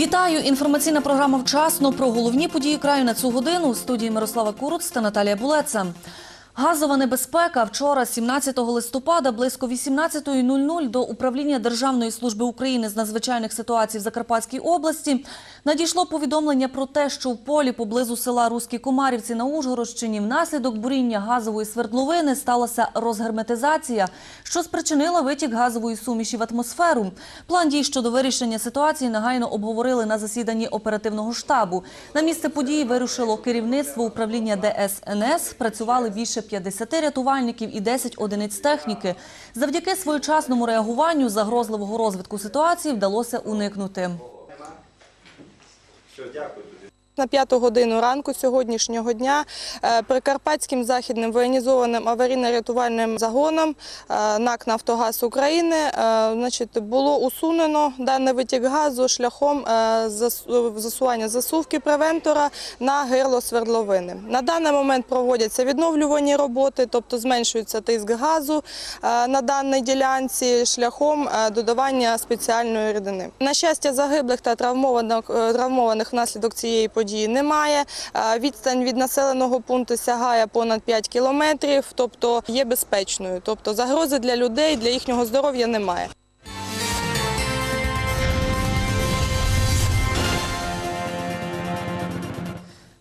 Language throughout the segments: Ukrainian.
Вітаю! Інформаційна програма вчасно про головні події краю на цю годину. У студії Мирослава Куруц та Наталія Булеца. Газова небезпека. Вчора, 17 листопада, близько 18.00 до управління Державної служби України з надзвичайних ситуацій в Закарпатській області надійшло повідомлення про те, що в полі поблизу села Руські Комарівці на Ужгородщині внаслідок буріння газової свердловини сталася розгерметизація, що спричинила витік газової суміші в атмосферу. План дій щодо вирішення ситуації негайно обговорили на засіданні оперативного штабу. На місце події вирушило керівництво управління ДСНС. Працювали більше 50 рятувальників і 10 одиниць техніки. Завдяки своєчасному реагуванню загрозливого розвитку ситуації вдалося уникнути. Все, дякую. На п'яту годину ранку сьогоднішнього дня е, Прикарпатським західним воєнізованим аварійно-рятувальним загоном е, НАК «Нафтогаз України» е, значить, було усунено даний витік газу шляхом засування засувки превентора на гирло свердловини. На даний момент проводяться відновлювані роботи, тобто зменшується тиск газу на даній ділянці шляхом додавання спеціальної рідини. На щастя, загиблих та травмованих внаслідок цієї події немає. Е, Відстань від населеного пункту сягає понад 5 кілометрів, тобто є безпечною. Тобто загрози для людей, для їхнього здоров'я немає.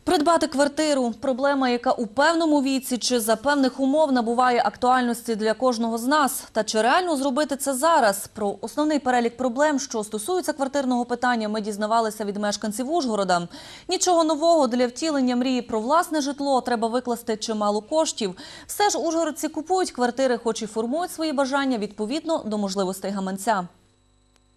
Придбати квартиру – проблема, яка у певному віці чи за певних умов набуває актуальності для кожного з нас. Та чи реально зробити це зараз? Про основний перелік проблем, що стосуються квартирного питання, ми дізнавалися від мешканців Ужгорода. Нічого нового для втілення мрії про власне житло треба викласти чимало коштів. Все ж ужгородці купують квартири, хоч і формують свої бажання відповідно до можливостей гаманця.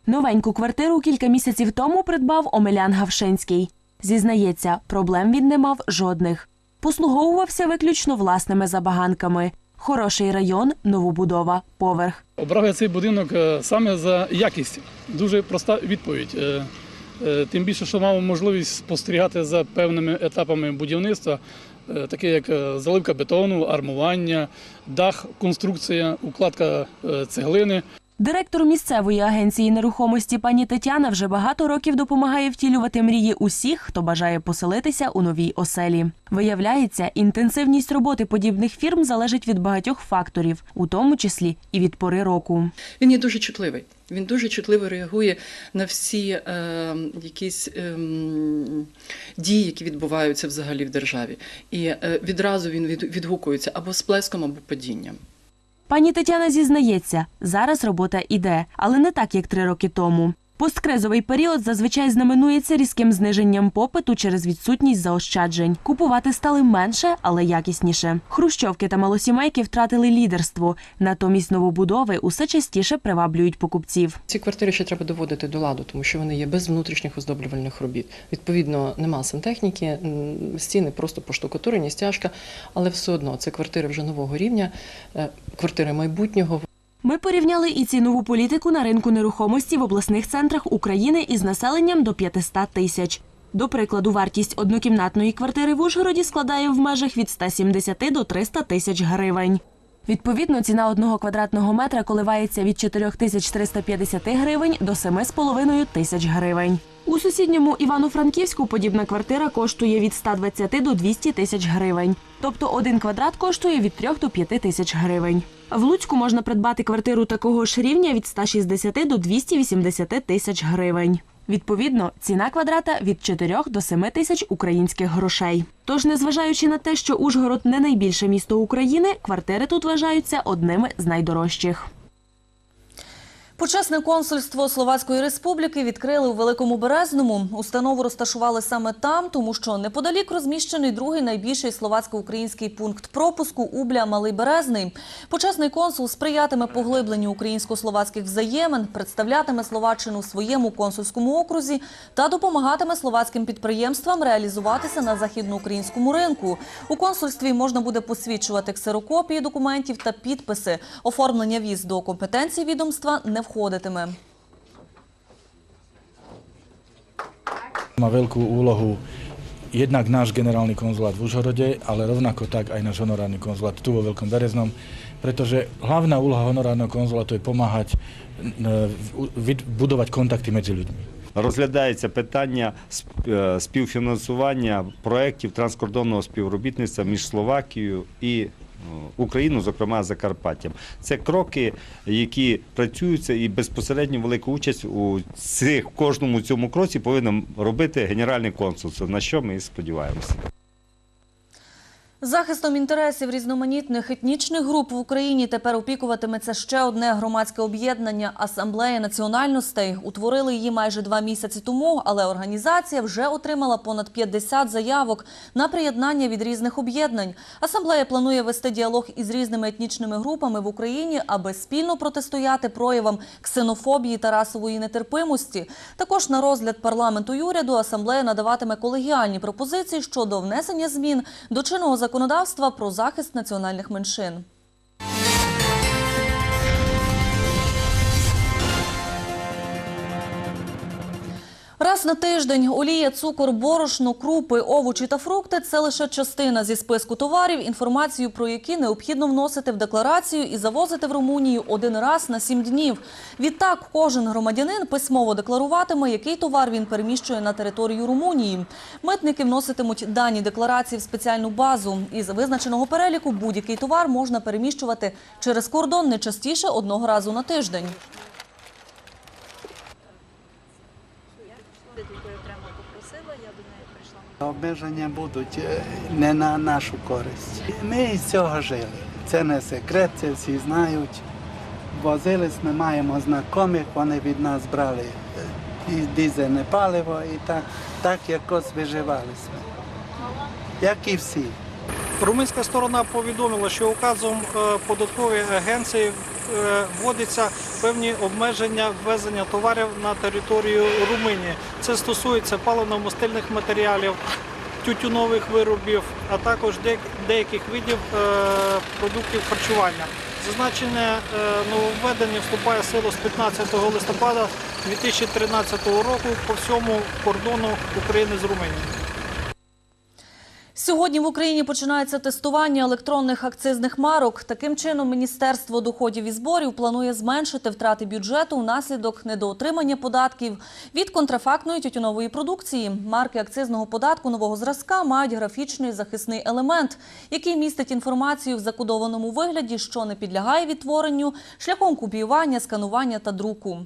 Новеньку квартиру кілька місяців тому придбав Омелян Гавшинський. Зізнається, проблем він не мав жодних. Послуговувався виключно власними забаганками. Хороший район, новобудова, поверх. Обрав я цей будинок е, саме за якість. Дуже проста відповідь. Е, е, Тим більше, що мав можливість спостерігати за певними етапами будівництва, таке як заливка бетону, армування, дах, конструкція, укладка цеглини. Директор місцевої агенції нерухомості пані Тетяна вже багато років допомагає втілювати мрії усіх, хто бажає поселитися у новій оселі. Виявляється, інтенсивність роботи подібних фірм залежить від багатьох факторів, у тому числі і від пори року. Він є дуже чутливий. Він дуже чутливо реагує на всі е, якісь е, дії, які відбуваються взагалі в державі. І е, відразу він від, відгукується або сплеском, або падінням. Пані Тетяна зізнається, зараз робота іде, але не так, як три роки тому. Посткризовий період зазвичай знаменується різким зниженням попиту через відсутність заощаджень. Купувати стали менше, але якісніше. Хрущовки та малосімейки втратили лідерство. Натомість новобудови усе частіше приваблюють покупців. Ці квартири ще треба доводити до ладу, тому що вони є без внутрішніх оздоблювальних робіт. Відповідно, нема сантехніки, стіни просто поштукатурені, стяжка, але все одно це квартири вже нового рівня, е, квартири майбутнього. Ми порівняли і цінову політику на ринку нерухомості в обласних центрах України із населенням до 500 тисяч. До прикладу, вартість однокімнатної квартири в Ужгороді складає в межах від 170 до 300 тисяч гривень. Відповідно, ціна одного квадратного метра коливається від 4350 гривень до 7,5 тисяч гривень. У сусідньому Івано-Франківську подібна квартира коштує від 120 до 200 тисяч гривень. Тобто один квадрат коштує від 3 до 5 тисяч гривень. В Луцьку можна придбати квартиру такого ж рівня від 160 до 280 тисяч гривень. Відповідно, ціна квадрата від 4 до 7 тисяч українських грошей. Тож, незважаючи на те, що Ужгород не найбільше місто України, квартири тут вважаються одними з найдорожчих. Почесне консульство Словацької Республіки відкрили у Великому Березному. Установу розташували саме там, тому що неподалік розміщений другий найбільший словацько-український пункт пропуску Убля Малий Березний. Почесний консул сприятиме поглибленню українсько-словацьких взаємин, представлятиме Словаччину в своєму консульському окрузі та допомагатиме словацьким підприємствам реалізуватися на західноукраїнському ринку. У консульстві можна буде посвідчувати ксерокопії документів та підписи. Оформлення віз до компетенції відомства не входитиме. Má veľkú úlohu jednak náš generálny konzulát v Užhorode, ale rovnako tak aj náš honorárny konzulát tu vo Veľkom Bereznom, pretože hlavná úloha honorárneho konzulátu je pomáhať e, budovať kontakty medzi ľuďmi. розглядається питання е, співфінансування проєктів транскордонного співробітництва між Словакією і е, Україну, зокрема Закарпаттям. Це кроки, які працюються, і безпосередньо велику участь у цих кожному цьому кроці повинен робити генеральний консульство, на що ми і сподіваємося. Захистом інтересів різноманітних етнічних груп в Україні тепер опікуватиметься ще одне громадське об'єднання Асамблея національностей. Утворили її майже два місяці тому, але організація вже отримала понад 50 заявок на приєднання від різних об'єднань. Асамблея планує вести діалог із різними етнічними групами в Україні, аби спільно протистояти проявам ксенофобії та расової нетерпимості. Також на розгляд парламенту й уряду асамблея надаватиме колегіальні пропозиції щодо внесення змін до чинного законодавства про захист національних меншин. Раз на тиждень олія, цукор, борошно, крупи, овочі та фрукти це лише частина зі списку товарів, інформацію про які необхідно вносити в декларацію і завозити в Румунію один раз на сім днів. Відтак, кожен громадянин письмово декларуватиме, який товар він переміщує на територію Румунії. Митники вноситимуть дані декларації в спеціальну базу. Із визначеного переліку будь-який товар можна переміщувати через кордон не частіше одного разу на тиждень. Обмеження будуть е, не на нашу користь. Ми із цього жили. Це не секрет, це всі знають. Возились, ми маємо знайомих, вони від нас брали е, і дизельне паливо і так, так якось виживали ми. Як і всі. Румунська сторона повідомила, що указом е, податкової агенції вводяться певні обмеження ввезення товарів на територію Румунії. Це стосується паливно-мастильних матеріалів, тютюнових виробів, а також деяких видів е, продуктів харчування. Зазначене е, нововведення вступає в силу з 15 листопада 2013 року по всьому кордону України з Румунією. Сьогодні в Україні починається тестування електронних акцизних марок. Таким чином, Міністерство доходів і зборів планує зменшити втрати бюджету внаслідок недоотримання податків від контрафактної тютюнової продукції. Марки акцизного податку нового зразка мають графічний захисний елемент, який містить інформацію в закодованому вигляді, що не підлягає відтворенню шляхом копіювання, сканування та друку.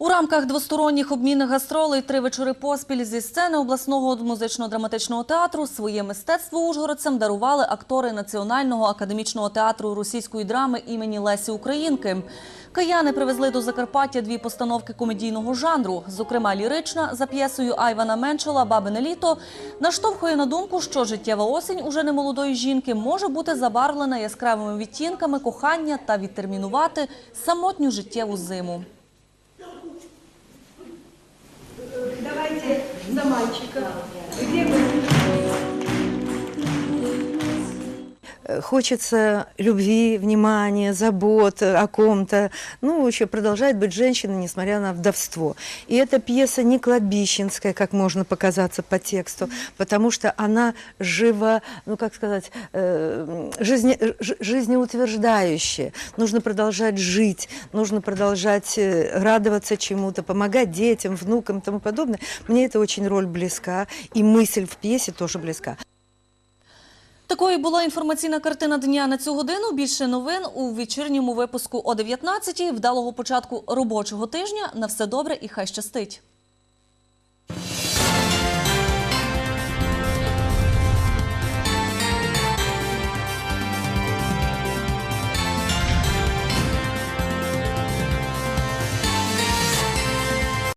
У рамках двосторонніх обмінних гастролей три вечори поспіль зі сцени обласного музично-драматичного театру своє мистецтво ужгородцям дарували актори Національного академічного театру російської драми імені Лесі Українки. Кияни привезли до Закарпаття дві постановки комедійного жанру, зокрема лірична за п'єсою Айвана Менчела Бабине літо наштовхує на думку, що життєва осінь уже немолодої жінки може бути забарвлена яскравими відтінками кохання та відтермінувати самотню життєву зиму. Э, Хочется любви, внимания, забот о ком-то. Ну, еще продолжает быть женщиной, несмотря на вдовство. И эта пьеса не кладбищенская, как можно показаться по тексту, потому что она живо, ну, как сказать, э, жизне, ж- жизнеутверждающая. Нужно продолжать жить, нужно продолжать э, радоваться чему-то, помогать детям, внукам и тому подобное. Мне эта очень роль близка, и мысль в пьесе тоже близка. Такою була інформаційна картина дня на цю годину. Більше новин у вечірньому випуску о 19-й. Вдалого початку робочого тижня. На все добре і хай щастить.